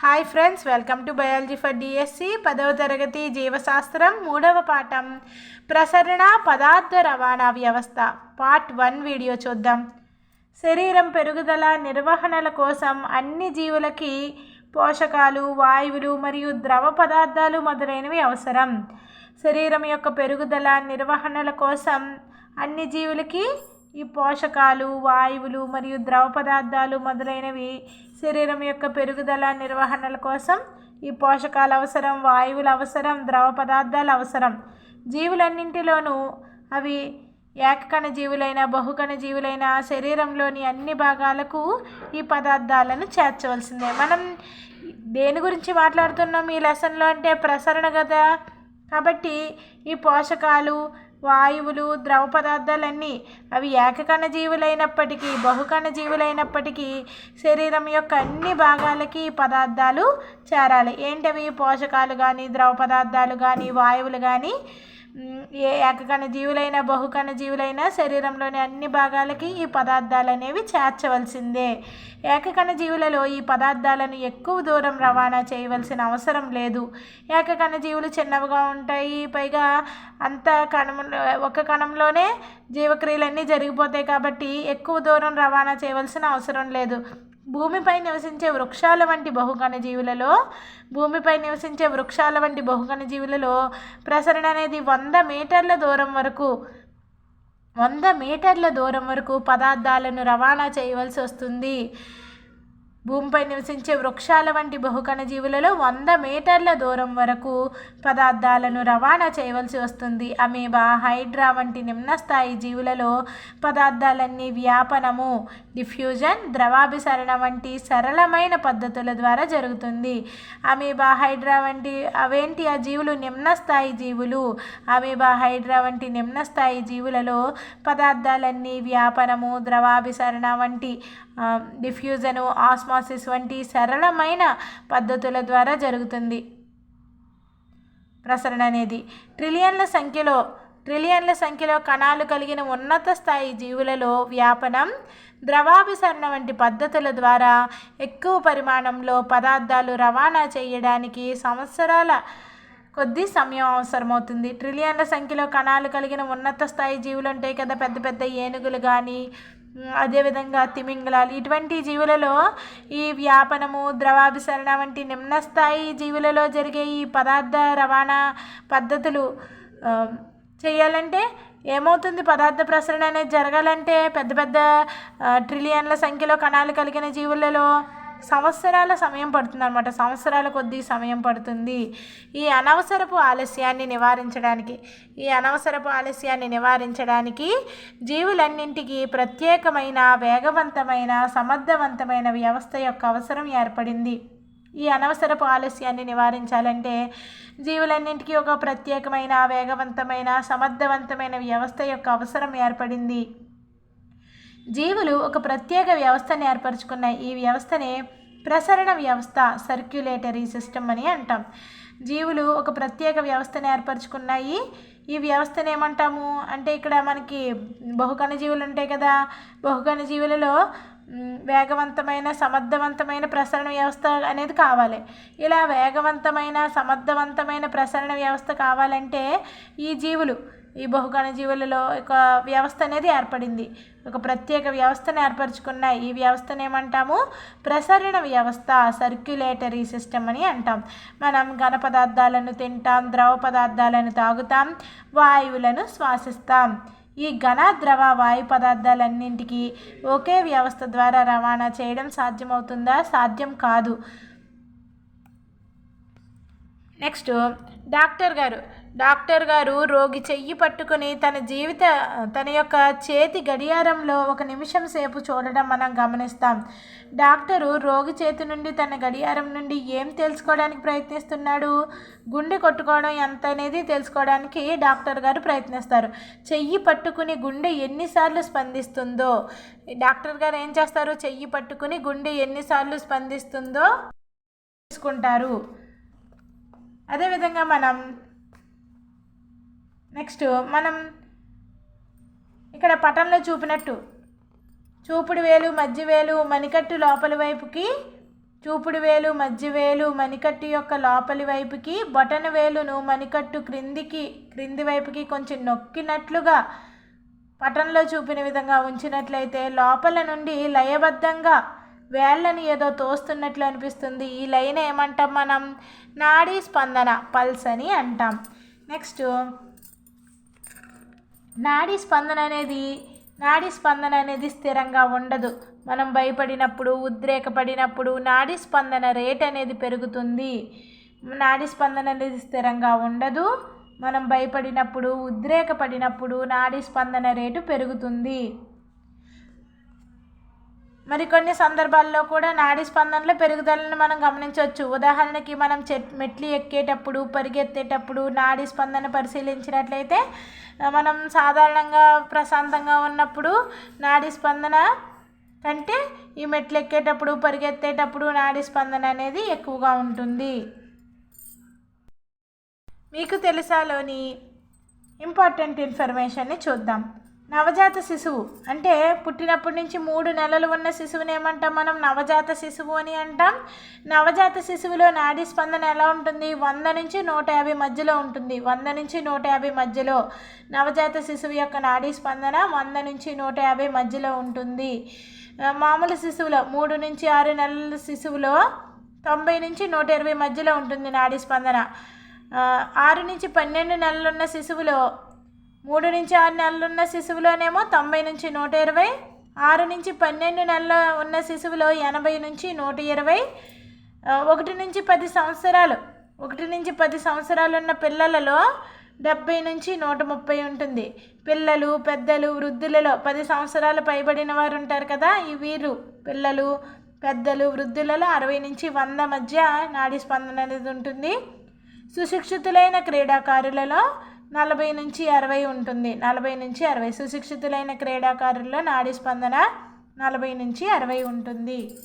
Hi friends welcome to biology for DSC పదవ తరగతి జీవశాస్త్రం మూడవ పాఠం. ప్రసరణ పదార్థ రవాణా వ్యవస్థ పార్ట్ వన్ వీడియో చూద్దాం. శరీరం పెరుగుదల నిర్వహణల కోసం అన్ని జీవులకి పోషకాలు వాయువులు మరియు ద్రవ పదార్థాలు మొదలైనవి అవసరం. శరీరం యొక్క పెరుగుదల నిర్వహణల కోసం అన్ని జీవులకి ఈ పోషకాలు వాయువులు మరియు ద్రవ పదార్థాలు మొదలైనవి శరీరం యొక్క పెరుగుదల నిర్వహణల కోసం ఈ పోషకాలు అవసరం వాయువులు అవసరం ద్రవ పదార్థాలు అవసరం. జీవులన్నింటిలోనూ అవి ఏకకణ జీవులైన బహుకణ జీవులైన శరీరంలోని అన్ని భాగాలకు ఈ పదార్థాలను చేర్చవలసిందే. మనం దేని గురించి మాట్లాడుతున్నాం ఈ లెసన్లో అంటే ప్రసరణ కదా కాబట్టి ఈ పోషకాలు వాయువులు ద్రవ పదార్థాలన్నీ అవి ఏకకణ జీవులైనప్పటికీ బహుకణ జీవులైనప్పటికీ శరీరం యొక్క అన్ని భాగాలకి ఈ పదార్థాలు చేరాలి. ఏంటవి? పోషకాలు కానీ ద్రవ పదార్థాలు కానీ వాయువులు కానీ ఏ ఏకకణ జీవులైన బహుకణ జీవులైన శరీరంలోని అన్ని భాగాలకి ఈ పదార్థాలు అనేవి చేర్చవలసిందే. ఏకకణ జీవులలో ఈ పదార్థాలను ఎక్కువ దూరం రవాణా చేయవలసిన అవసరం లేదు. ఏకకణ జీవులు చిన్నవిగా ఉంటాయి పైగా అంత కణంలో ఒక కణంలోనే జీవక్రియలన్నీ జరిగిపోతాయి కాబట్టి ఎక్కువ దూరం రవాణా చేయవలసిన అవసరం లేదు. భూమిపై నివసించే వృక్షాల వంటి బహుకణ జీవులలో భూమిపై నివసించే వృక్షాల వంటి బహుకణ జీవులలో ప్రసరణ అనేది వంద మీటర్ల దూరం వరకు వంద మీటర్ల దూరం వరకు పదార్థాలను రవాణా చేయవలసి వస్తుంది. భూమిపై నివసించే వృక్షాల వంటి బహుకణ జీవులలో వంద మీటర్ల దూరం వరకు పదార్థాలను రవాణా చేయవలసి వస్తుంది. అమీబా హైడ్రా వంటి నిమ్న స్థాయి జీవులలో పదార్థాలన్నీ వ్యాపనము డిఫ్యూజన్ ద్రవాభిసరణ వంటి సరళమైన పద్ధతుల ద్వారా జరుగుతుంది. అమీబా హైడ్రా వంటి అవేంటి ఆ జీవులు? నిమ్న స్థాయి జీవులు. అమీబా హైడ్రా వంటి నిమ్న స్థాయి జీవులలో పదార్థాలన్నీ వ్యాపనము ద్రవాభిసరణ వంటి డిఫ్యూజను ఆస్మాసిస్ వంటి సరళమైన పద్ధతుల ద్వారా జరుగుతుంది. ప్రసరణ అనేది ట్రిలియన్ల సంఖ్యలో ట్రిలియన్ల సంఖ్యలో కణాలు కలిగిన ఉన్నత స్థాయి జీవులలో వ్యాపనం ద్రవాభిసరణ వంటి పద్ధతుల ద్వారా ఎక్కువ పరిమాణంలో పదార్థాలు రవాణా చేయడానికి సంవత్సరాల కొద్ది సమయం అవసరమవుతుంది. ట్రిలియన్ల సంఖ్యలో కణాలు కలిగిన ఉన్నత స్థాయి జీవులు ఉంటాయి కదా పెద్ద పెద్ద ఏనుగులు కానీ అదేవిధంగా తిమింగలాలు ఇటువంటి జీవులలో ఈ వ్యాపనము ద్రవాభిసరణ వంటి నిమ్న స్థాయి జీవులలో జరిగే ఈ పదార్థ రవాణా పద్ధతులు చేయాలంటే ఏమవుతుంది? పదార్థ ప్రసరణ అనేది జరగాలంటే పెద్ద పెద్ద ట్రిలియన్ల సంఖ్యలో కణాలు కలిగిన జీవులలో సంవత్సరాల సమయం పడుతుంది అనమాట సంవత్సరాల కొద్దీ సమయం పడుతుంది. ఈ అనవసరపు ఆలస్యాన్ని నివారించడానికి ఈ అనవసరపు ఆలస్యాన్ని నివారించడానికి జీవులన్నింటికి ప్రత్యేకమైన వేగవంతమైన సమర్థవంతమైన వ్యవస్థ యొక్క అవసరం ఏర్పడింది. ఈ అనవసరపు ఆలస్యాన్ని నివారించాలంటే జీవులన్నింటికీ ఒక ప్రత్యేకమైన వేగవంతమైన సమర్థవంతమైన వ్యవస్థ యొక్క అవసరం ఏర్పడింది. జీవులు ఒక ప్రత్యేక వ్యవస్థను ఏర్పరచుకున్నాయి ఈ వ్యవస్థనే ప్రసరణ వ్యవస్థ సర్క్యులేటరీ సిస్టమ్ అని అంటాం. జీవులు ఒక ప్రత్యేక వ్యవస్థను ఏర్పరచుకున్నాయి ఈ వ్యవస్థను ఏమంటాము? అంటే ఇక్కడ మనకి బహుకణ జీవులు ఉంటాయి కదా. బహుకణ జీవులలో వేగవంతమైన సమర్థవంతమైన ప్రసరణ వ్యవస్థ అనేది కావాలి. ఇలా వేగవంతమైన సమర్థవంతమైన ప్రసరణ వ్యవస్థ కావాలంటే ఈ జీవులు ఈ బహుకణ జీవులలో ఒక వ్యవస్థ అనేది ఏర్పడింది. ఒక ప్రత్యేక వ్యవస్థను ఏర్పరచుకున్న ఈ వ్యవస్థను ఏమంటాము? ప్రసరణ వ్యవస్థ సర్క్యులేటరీ సిస్టమ్ అని అంటాం. మనం ఘన పదార్థాలను తింటాం ద్రవ పదార్థాలను తాగుతాం వాయువులను శ్వాసిస్తాం. ఈ ఘన ద్రవ వాయు పదార్థాలన్నింటికి ఒకే వ్యవస్థ ద్వారా రవాణా చేయడం సాధ్యమవుతుందా? సాధ్యం కాదు. నెక్స్ట్ డాక్టర్ గారు డాక్టర్ గారు రోగి చెయ్యి పట్టుకుని తన జీవిత తన యొక్క చేతి గడియారంలో ఒక నిమిషం సేపు చూడడం మనం గమనిస్తాం. డాక్టరు రోగి చేతి నుండి తన గడియారం నుండి ఏం తెలుసుకోవడానికి ప్రయత్నిస్తున్నాడు? గుండె కొట్టుకోవడం ఎంత అనేది తెలుసుకోవడానికి డాక్టర్ గారు ప్రయత్నిస్తారు. చెయ్యి పట్టుకుని గుండె ఎన్నిసార్లు స్పందిస్తుందో? డాక్టర్ గారు ఏం చేస్తారు? చెయ్యి పట్టుకుని గుండె ఎన్నిసార్లు స్పందిస్తుందో తెలుసుకుంటారు. అదేవిధంగా మనం నెక్స్ట్ మనం ఇక్కడ పటంలో చూపినట్టు. చూపుడు వేలు మధ్య వేలు మణికట్టు లోపలి వైపుకి చూపుడు వేలు మధ్య వేలు మణికట్టు యొక్క లోపలి వైపుకి బొటన వేలును మణికట్టు క్రిందికి క్రింది వైపుకి కొంచెం నొక్కినట్లుగా పటంలో చూపిన విధంగా ఉంచినట్లయితే లోపల నుండి లయబద్ధంగా వేళ్ళని ఏదో తోస్తున్నట్లు అనిపిస్తుంది. ఈ లైన్ ఏమంటాం మనం? నాడీ స్పందన పల్స్ అని అంటాం. నెక్స్ట్ నాడీ స్పందన అనేది నాడీ స్పందన అనేది స్థిరంగా ఉండదు. మనం భయపడినప్పుడు ఉద్రేకపడినప్పుడు నాడీ స్పందన రేట్ అనేది పెరుగుతుంది. నాడీ స్పందన అనేది స్థిరంగా ఉండదు. మనం భయపడినప్పుడు ఉద్రేకపడినప్పుడు నాడీ స్పందన రేటు పెరుగుతుంది. మరికొన్ని సందర్భాల్లో కూడా నాడీ స్పందనలో పెరుగుదలను మనం గమనించవచ్చు. ఉదాహరణకి మనం చెట్ మెట్లు ఎక్కేటప్పుడు పరిగెత్తేటప్పుడు నాడీ స్పందన పరిశీలించినట్లయితే మనం సాధారణంగా ప్రశాంతంగా ఉన్నప్పుడు నాడీ స్పందన కంటే ఈ మెట్లు ఎక్కేటప్పుడు పరిగెత్తేటప్పుడు నాడీ స్పందన అనేది ఎక్కువగా ఉంటుంది. మీకు తెలుసాలోని ఇంపార్టెంట్ ఇన్ఫర్మేషన్ని చూద్దాం. నవజాత శిశువు. అంటే పుట్టినప్పటి నుంచి మూడు నెలలు ఉన్న శిశువుని ఏమంటాం మనం? నవజాత శిశువు అని అంటాం. నవజాత శిశువులో నాడీ స్పందన ఎలా ఉంటుంది? వంద నుంచి నూట యాభై మధ్యలో ఉంటుంది. వంద నుంచి నూట యాభై మధ్యలో. నవజాత శిశువు యొక్క నాడీ స్పందన వంద నుంచి నూట యాభై మధ్యలో ఉంటుంది. మామూలు శిశువులో మూడు నుంచి ఆరు నెలల శిశువులో తొంభై నుంచి నూట ఇరవై మధ్యలో ఉంటుంది నాడీ స్పందన. ఆరు నుంచి పన్నెండు నెలలున్న శిశువులో మూడు నుంచి ఆరు నెలలున్న శిశువులోనేమో తొంభై నుంచి నూట ఇరవై ఆరు నుంచి పన్నెండు నెలల ఉన్న శిశువులో ఎనభై నుంచి నూట ఇరవై ఒకటి నుంచి పది సంవత్సరాలు ఒకటి నుంచి పది సంవత్సరాలు ఉన్న పిల్లలలో డెబ్బై నుంచి నూట ముప్పై ఉంటుంది. పిల్లలు పెద్దలు వృద్ధులలో పది సంవత్సరాలు పైబడిన వారు ఉంటారు కదా ఈ వీరు పిల్లలు పెద్దలు వృద్ధులలో అరవై నుంచి వంద మధ్య నాడీ స్పందన అనేది ఉంటుంది. సుశిక్షితులైన క్రీడాకారులలో నలభై నుంచి అరవై ఉంటుంది. నలభై నుంచి అరవై. సుశిక్షితులైన క్రీడాకారుల్లో నాడీ స్పందన నలభై నుంచి అరవై ఉంటుంది.